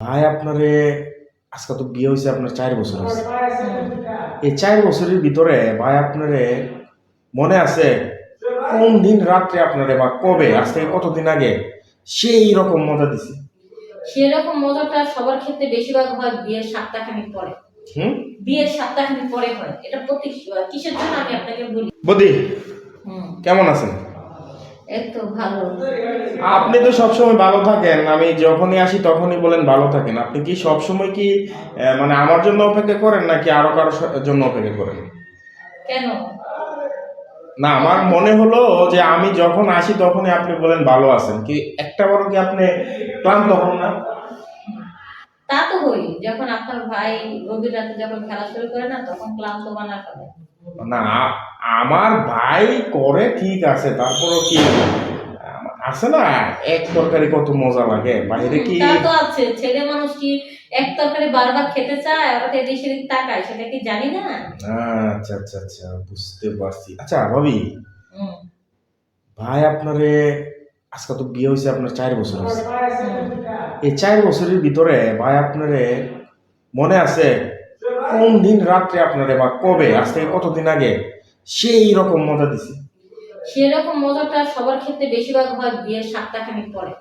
ভাই আপনারে আজকে তো বিয়ে হয়েছে আপনার চার বছর হয়েছে এই চার বছরের ভিতরে ভাই আপনারে মনে আছে কোন দিন রাত্রে আপনারে বা কবে? আজ থেকে কতদিন আগে? সেই রকম মজা দিছে। সেরকম মজাটা সবার ক্ষেত্রে বেশিরভাগ হয় বিয়ের সপ্তাহখানিক পরে। হুম? বিয়ের সপ্তাহখানিক পরে হয়। এটা প্রতি কিসের জন্য আমি আপনাকে বলি? বদি কেমন আছেন? আপনি তো সবসময় ভালো থাকেন আমি যখনই আসি তখনই বলেন ভালো থাকেন। আপনি কি সবসময় কি মানে আমার জন্য অপেক্ষা করেন নাকি আরও কারও জন্য অপেক্ষা করেন? কেন? না আমার মনে হলো যে আমি যখন আসি তখনই আপনি বলেন ভালো আছেন। কি একটা বড় কি আপনি ক্লান্ত হন না? তা তো হই যখন আপনার ভাই গভীর রাতে যখন খেলা শুরু করে না তখন ক্লান্ত বানা করে। না আমার ভাই করে ঠিক আছে তারপরও কি? আছে না এক তরকারি কত মজা লাগে বাইরে কি? তা তো আছে ছেলে মানুষ কি এক তরকারি বারবার খেতে চায় ওরা এদিক সেদিক তাকায় সেটা কি জানি না? আচ্ছা আচ্ছা আচ্ছা বুঝতে পারছি। আচ্ছা ভাবি ভাই আপনারে আজকে তো বিয়ে হয়েছে আপনার চার বছর হয়েছে এই চার বছরের ভিতরে ভাই আপনারে মনে আছে কোন দিন রাত্রে আপনারে বা কবে? আজ থেকে কতদিন আগে? সেই রকম মজা দিছে। সেরকম মজাটা সবার ক্ষেত্রে বেশিরভাগ হয় বিয়ের সপ্তাহখানিক পরে।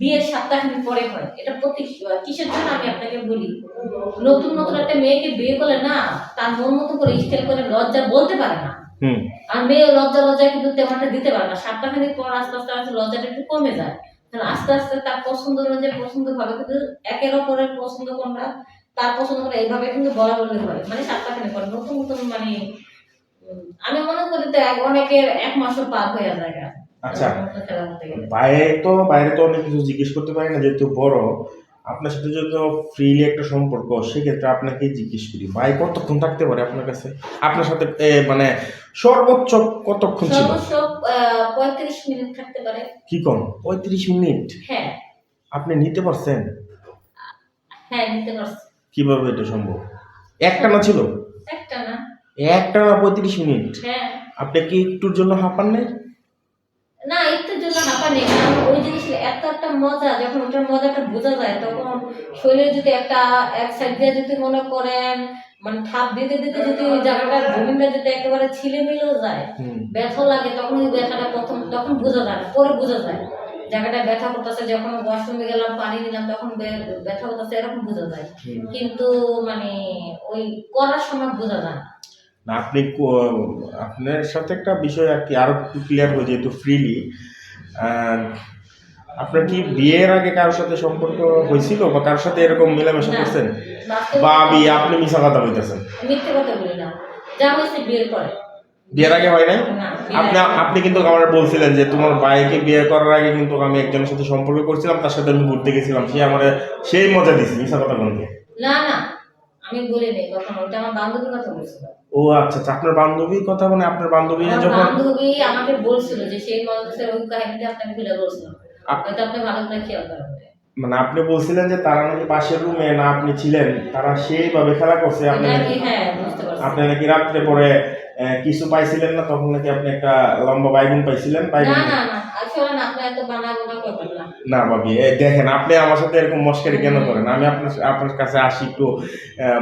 বিয়ের সপ্তাহখানিক পরে হয়। এটা প্রতি কিসের জন্য আমি আপনাকে বলি? নতুন নতুন একটা মেয়েকে বিয়ে করলে না তার মন মতো করে স্টাইল করে লজ্জা বলতে পারে না। আর মেয়ে লজ্জা লজ্জা কিন্তু তেমনটা দিতে পারে না। সপ্তাহখানিক পর আস্তে আস্তে আস্তে লজ্জাটা একটু কমে যায়। আস্তে আস্তে তার পছন্দ অনুযায়ী পছন্দ হবে। কিন্তু একের অপরের পছন্দ কোনটা? তার পছন্দ করে এইভাবে কিন্তু বলা বলি হয় মানে সপ্তাহখানিক পর নতুন নতুন মানে আমি মনে করি তো অনেকের এক মাসও পার হয়ে যায় আচ্ছা। বাইরে তো বাইরে তো অনেক কিছু জিজ্ঞেস করতে পারি না যেহেতু বড়। আপনার সাথে যেহেতু ফ্রিলি একটা সম্পর্ক সেক্ষেত্রে আপনাকে জিজ্ঞেস করি ভাই কতক্ষণ থাকতে পারে আপনার কাছে? আপনার সাথে মানে সর্বোচ্চ কতক্ষণ ছিল? পঁয়ত্রিশ মিনিট থাকতে পারে। কি কম? পঁয়ত্রিশ মিনিট? হ্যাঁ। আপনি নিতে পারছেন? হ্যাঁ নিতে পারছি। কীভাবে এটা সম্ভব? একটা না ছিল? একটা না। একটা না পঁয়ত্রিশ মিনিট? হ্যাঁ। আপনি কি একটুর জন্য হাঁপান নাই? না একটুর জন্য হাঁপা নেই কারণ ওই জিনিস এত একটা মজা যখন ওটার মজাটা বোঝা যায় তখন শরীরে যদি একটা এক সাইড দিয়ে যদি মনে করেন মানে থাপ দিতে দিতে যদি ওই জায়গাটা জমিনটা যদি একেবারে ছিলে মিলেও যায় ব্যথা লাগে তখন ওই ব্যথাটা প্রথম তখন বোঝা যায় পরে বোঝা যায়। জায়গাটা ব্যথা করতেছে যখন ওয়াশরুমে গেলাম পানি নিলাম তখন ব্যথা করতেছে এরকম বোঝা যায়। কিন্তু মানে ওই করার সময় বোঝা যায় না। আপনি আপনার সাথে একটা বিষয় আর কি আরও ক্লিয়ার হয়ে যেহেতু ফ্রিলি আপনার কি বিয়ের আগে কারোর সাথে সম্পর্ক হয়েছিল বা কারোর সাথে এরকম মেলামেশা করছেন? বা আপনি মিশা কথা বলতেছেন? মিথ্যে কথা বলি না। যা হয়েছে বিয়ের পরে। বিয়ের আগে হয় নাই? না, আপনি আপনি কিন্তু আমার বলছিলেন যে তোমার ভাইকে বিয়ে করার আগে কিন্তু আমি একজনের সাথে সম্পর্ক করছিলাম তার সাথে আমি ঘুরতে গেছিলাম। সে আমার সেই মজা দিচ্ছে মিশা কথা বলতে। না না আমি বলিনি কখনো ওটা আমার বান্ধবীর কথা বলছিল। ও আচ্ছা আচ্ছা আপনার বান্ধবীর কথা মানে আপনার বান্ধবী যখন বান্ধবী আমাকে বলছিল যে সেই ওই কাহিনীটা আপনাকে বলছিল হয়তো আপনি ভালো করে খেয়াল করেন মানে আপনি বলছিলেন যে তারা নাকি পাশের রুমে না আপনি ছিলেন তারা সেইভাবে খেলা করছে আপনি নাকি হ্যাঁ বুঝতে পারছি। আপনি নাকি রাত্রে পরে কিছু পাইছিলেন না তখন নাকি আপনি একটা লম্বা বাইগুন পাইছিলেন বাইগুন না না না ভাবি দেখেন আপনি আমার সাথে এরকম মস্কারি কেন করেন? আমি আপনার আপনার কাছে আসি একটু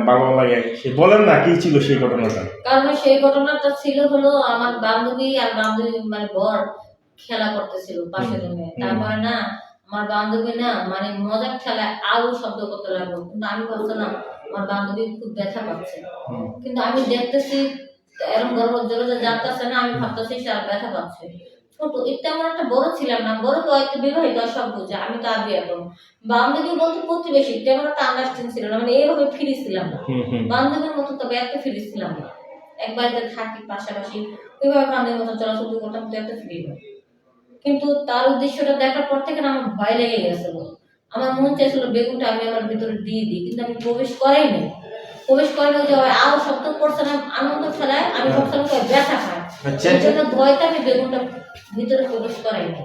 ভালো লাগে। সে বলেন না কি ছিল সেই ঘটনাটা? কারণ সেই ঘটনাটা ছিল হলো আমার বান্ধবী আর বান্ধবী মানে বর খেলা করতেছিল পাশের রুমে। তারপরে না আমার বান্ধবী না মানে মজার খেলায় আরও শব্দ করতে লাগল। কিন্তু আমি ভাবছিলাম আমার বান্ধবী খুব ব্যথা পাচ্ছে। কিন্তু আমি দেখতেছি এরকম গর্ব যে যাচ্ছে না আমি ভাবতেছি সে আর ব্যথা পাচ্ছে। ছোট এটা আমার একটা বড় ছিলাম না বড় তো হয়তো বিবাহিত সব বুঝে আমি তো আর বিয়ে করব বান্ধবী বলতে প্রতিবেশী তেমন একটা আন্ডারস্ট্যান্ড ছিল না মানে এইভাবে ফিরি ছিলাম না। বান্ধবীর মতো তবে এত ফ্রি ছিলাম না। এক বাড়িতে থাকি পাশাপাশি ওইভাবে বান্ধবীর মতো চলাচল করতাম তো এত ফ্রি না। কিন্তু তার উদ্দেশ্যটা দেখার পর থেকে আমার ভয় লেগে গেছিল আমার মন চাইছিল বেগুনটা আমি আমার ভিতরে দিয়ে দিই কিন্তু আমি প্রবেশ করাই নাই। প্রবেশ করানো যে আরও শব্দ করছে না আনন্দ খেলায় আমি ভাবছিলাম কি ব্যথা খায় আচ্ছা, এই জন্য ভয়তে আমি বেগুনটা ভিতরে প্রবেশ করাই নাই।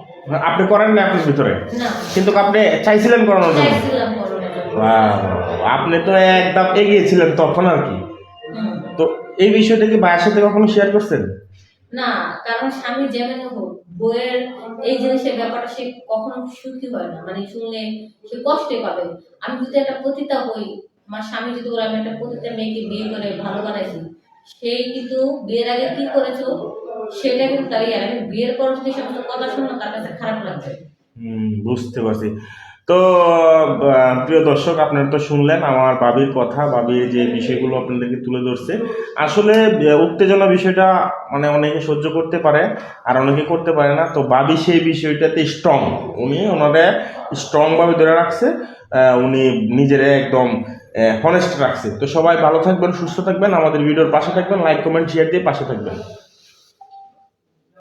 আপনি করেন না আপনার ভিতরে? না। কিন্তু আপনি চাইছিলেন করানোর জন্য? চাইছিলাম আপনি তো একদম এগিয়েছিলেন তখন আর কি। তো এই বিষয়টা কি ভাইয়ের সাথে কখনো শেয়ার করছেন? না কারণ স্বামী যেমন হোক বইয়ের এই জিনিসের ব্যাপারটা সে কখনো সুখী হয় না। মানে শুনলে সে কষ্টে পাবে। আমি যদি একটা পতিতা হই আমার স্বামী যদি আমি একটা পতিতা মেয়েকে বিয়ে করে ভালো বানাইছি, সে কিন্তু বিয়ের আগে কি করেছ? সেটা কিন্তু তাই আর আমি বিয়ের পর যদি সমস্ত কথা শুনলো তার কাছে খারাপ লাগবে বুঝতে পারছি। তো প্রিয় দর্শক, আপনারা তো শুনলেন আমার বাবির কথা বাবির যে বিষয়গুলো আপনাদেরকে তুলে ধরছে। আসলে উত্তেজনা বিষয়টা মানে অনেকে সহ্য করতে পারে, আর অনেকে করতে পারে না। তো বাবি সেই বিষয়টাতে স্ট্রং উনি ওনারে স্ট্রংভাবে ধরে রাখছে উনি নিজের একদম হনেস্ট রাখছে। তো সবাই ভালো থাকবেন, সুস্থ থাকবেন। আমাদের ভিডিওর পাশে থাকবেন লাইক কমেন্ট শেয়ার দিয়ে পাশে থাকবেন।